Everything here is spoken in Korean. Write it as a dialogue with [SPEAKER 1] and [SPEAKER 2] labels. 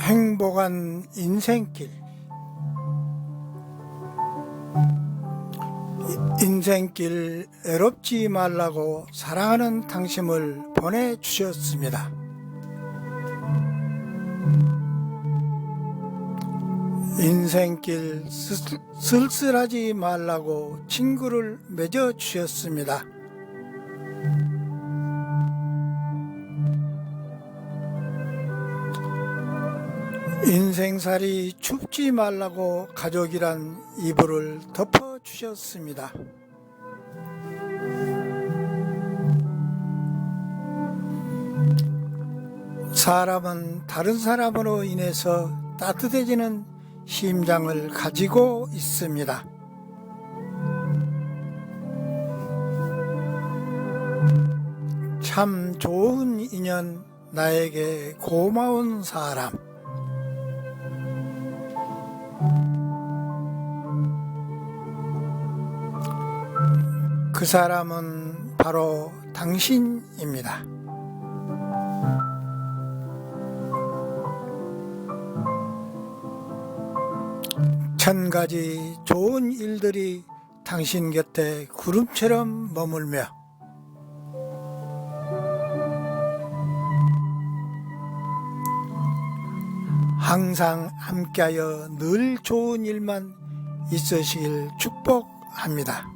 [SPEAKER 1] 행복한 인생길 이- 인생길 외롭지 말라고 사랑하는 당신을 보내주셨습니다. 인생길 쓸- 쓸쓸하지 말라고 친구를 맺어주셨습니다. 인생살이 춥지 말라고 가족이란 이불을 덮어주셨습니다. 사람은 다른 사람으로 인해서 따뜻해지는 심장을 가지고 있습니다. 참 좋은 인연, 나에게 고마운 사람. 그 사람은 바로 당신입니다. 천 가지 좋은 일들이 당신 곁에 구름처럼 머물며 항상 함께하여 늘 좋은 일만 있으시길 축복합니다.